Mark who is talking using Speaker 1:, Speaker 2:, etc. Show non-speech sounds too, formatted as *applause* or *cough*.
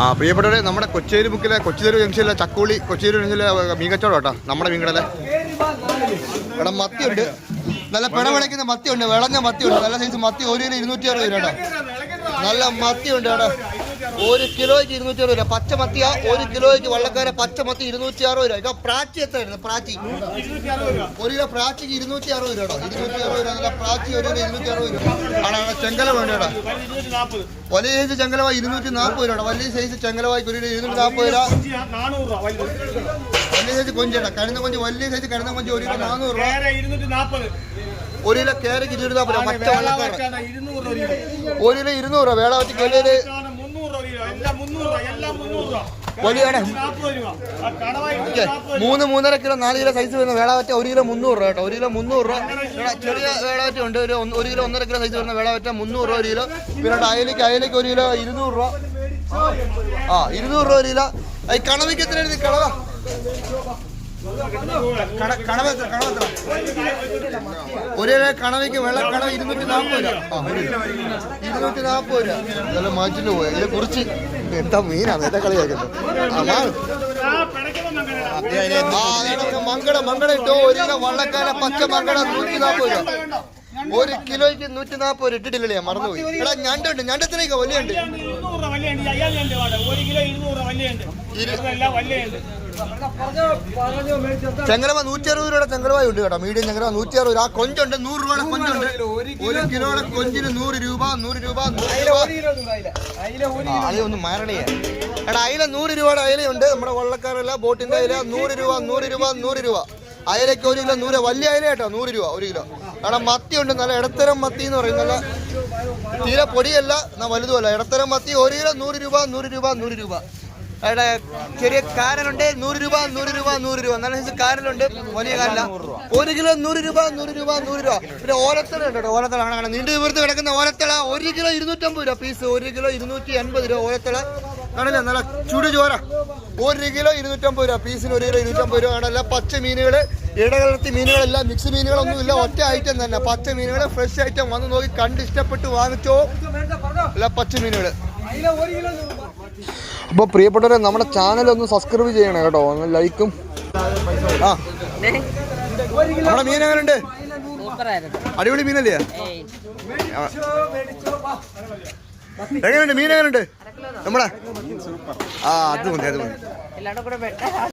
Speaker 1: ആ പ്രിയപ്പെട്ടവരെ നമ്മുടെ കൊച്ചേരി മുക്കിലെ കൊച്ചിതെരു ജംഗ്ഷനിലെ ചക്കൂളി കൊച്ചേരി ജംഗ്ഷനിലെ മീകച്ചോടം കേട്ടോ നമ്മുടെ മീൻകടലെ ഇവിടെ മത്തിയുണ്ട്. നല്ല പിട വിളയ്ക്കുന്ന മത്തിയുണ്ട് വിളഞ്ഞ മത്തിയുണ്ട്. നല്ല സൈസ് മത്തി ഒരു ഇരുന്നൂറ്റി അറുപത് രൂപ കേട്ടോ. നല്ല മത്തിയുണ്ട് കേട്ടോ ഒരു കിലോയ്ക്ക് ഇരുന്നൂറ്റി അറുപത് രൂപ. പച്ചമത്തിയ ഒരു കിലോയ്ക്ക് വള്ളക്കാര പച്ചമത്തി ഇരുന്നൂറ്റി അറുപത് രൂപ. ഇപ്പൊ പ്രാച്ചി എത്രയായിരുന്നു? പ്രാച്ചി. ഒരു കിലോ പ്രാച്ചിക്ക് ഇരുന്നൂറ്റി അറുപത് രൂപ ഇരുന്നൂറ്റി അറുപത് രൂപ പ്രാച്ചി ഒരു ഇരുന്നൂറ്റി അറുപത് രൂപ. ആണ്? ചെങ്കല വേണ്ട വലിയ സൈസ് ചെങ്കലവ ഇരുന്നൂറ്റി നാൽപ്പത് രൂപ വലിയ സൈസ് ചെങ്കലവായ്ക്ക് ഒരു ഇരുന്നൂറ്റി നാൽപ്പത് രൂപ. വലിയ സൈസ് കൊഞ്ചേട്ടാ കരുന്ന കൊഞ്ച് വലിയ സൈസ് കരുന്ന കൊഞ്ച് ഒരു കിലോ നാനൂറ് രൂപ. ഒരു കിലോ കേരക്ക് നാൽപ്പത് രൂപ. ഒരു കിലോ ഇരുന്നൂറ് രൂപ. വേളാവറ്റി കൊല്ലയിൽ മൂന്ന് മൂന്നര കിലോ നാല് കിലോ സൈസ് വരുന്ന വേളാവറ്റ ഒരു കിലോ മുന്നൂറ് രൂപ കേട്ടോ. ഒരു കിലോ മുന്നൂറ് രൂപ. ചെറിയ വേളാവറ്റ ഉണ്ട്. ഒരു ഒരു കിലോ ഒന്നര കിലോ സൈസ് വരുന്ന വേളാവറ്റ മുന്നൂറ് രൂപ ഒരു കിലോ. പിന്നെ അയലേക്ക് അയലേക്ക് ഒരു കിലോ ഇരുന്നൂറ് രൂപ. ആ ഇരുന്നൂറ് രൂപ ഒരു കിലോ. ഈ കണവയ്ക്ക് എത്രയാണ് കണവ? കളവ ഒരു കണവയ്ക്ക് കണവ് ഇരുന്നൂറ്റി നാൽപ്പത് രൂപ. ഇരുന്നൂറ്റി നാൽപ്പത് രൂപ. നല്ല മാറ്റിട്ട് പോയി. ഇതിനെ കുറിച്ച് എന്താ മീനാണ് എന്താ കളിയാക്കുന്നത് മങ്കട മങ്കട ഇട്ടോ ഒരു കിലോ വള്ളക്കാല പച്ച മങ്കട നൂറ്റി നാൽപ്പത് രൂപ. ഒരു കിലോയ്ക്ക് നൂറ്റി നാൽപ്പത് രൂപ ഇട്ടിട്ടില്ലേ മറന്നുപോയി. എടാ ഞണ്ടുണ്ട് ഞണ്ട് എത്രയൊക്കെ വലിയുണ്ട്
Speaker 2: ഒരു കിലോ ഇരുന്നൂറ് വല്യുണ്ട്
Speaker 1: ചെങ്കലവ നൂറ്റി അറുപത് രൂപയുടെ ചെങ്കലവായി ഉണ്ട് കേട്ടോ. മീഡിയം ചെങ്കലവ നൂറ്റി അറുപത് രൂപ. ആ കൊഞ്ചുണ്ട്. നൂറ് രൂപയുടെ കൊഞ്ചുണ്ട്. ഒരു കിലോയുടെ കൊഞ്ചിന് നൂറ് രൂപ നൂറ് രൂപ നൂറ് രൂപ. ആ, അയില ഒന്ന് മാരണേ എടാ അയില നൂറ് രൂപയുടെ അയിലയുണ്ട് നമ്മുടെ വള്ളക്കാരല്ല ബോട്ടിന്റെ അയില. നൂറ് രൂപ നൂറ് രൂപ നൂറ് രൂപ. അയലയ്ക്ക് ഒരു കിലോ നൂറ് വലിയ അയില കേട്ടോ നൂറ് രൂപ ഒരു കിലോ. എടാ മത്തി ഉണ്ട് നല്ല ഇടത്തരം മത്തി എന്ന് പറയും. നല്ല തീരെ പൊടിയല്ല എന്നാ വലുതുമല്ല. ഇടത്തരം മത്തി ഒരു കിലോ നൂറ് രൂപ നൂറ് രൂപ നൂറ് രൂപ. എടാ ചെറിയ കാരലുണ്ട് നൂറ് രൂപ നൂറ് രൂപ നൂറ് രൂപ. നല്ല സൈസ് കാരലുണ്ട് വലിയ കാരല ഒരു കിലോ നൂറ് രൂപ നൂറ് രൂപ നൂറ് രൂപ. പിന്നെ ഓലത്തള ഉണ്ട് ഓലത്തള കാണാൻ കാണാം നീണ്ടു വീർത്ത് കിടക്കുന്ന ഓലത്തള ഒരു കിലോ ഇരുന്നൂറ്റമ്പത് രൂപ പീസ് ഒരു കിലോ ഇരുന്നൂറ്റി അൻപത് രൂപ ഓലത്തള. കാണില്ല നല്ല ചുടു ചോര. ഒരു കിലോ ഇരുന്നൂറ്റമ്പത് രൂപ പീസിന് ഒരു കിലോ ഇരുന്നൂറ്റമ്പത് രൂപ കാണല്ല പച്ച മീനുകൾ ഇടകലർത്തി മീനുകളല്ല മിക്സ് മീനുകളൊന്നുമില്ല ഒറ്റ ഐറ്റം തന്നെ. പച്ച മീനുകൾ ഫ്രഷ് ഐറ്റം വന്ന് നോക്കി കണ്ട് ഇഷ്ടപ്പെട്ട് വാങ്ങിച്ചോ. അല്ല പച്ച മീനുകൾ അപ്പോൾ പ്രിയപ്പെട്ടവരെ നമ്മുടെ ചാനൽ ഒന്ന് സബ്സ്ക്രൈബ് ചെയ്യണം കേട്ടോ. ഒന്ന് ലൈക്കും ആ. നമ്മുടെ മീൻ എങ്ങനെയുണ്ട് അടിപൊളി മീനല്ലേ. എങ്ങനെയുണ്ട് മീൻ എങ്ങനെയുണ്ട് നമ്മുടെ ആ അത് മതി അത് മതി. *laughs*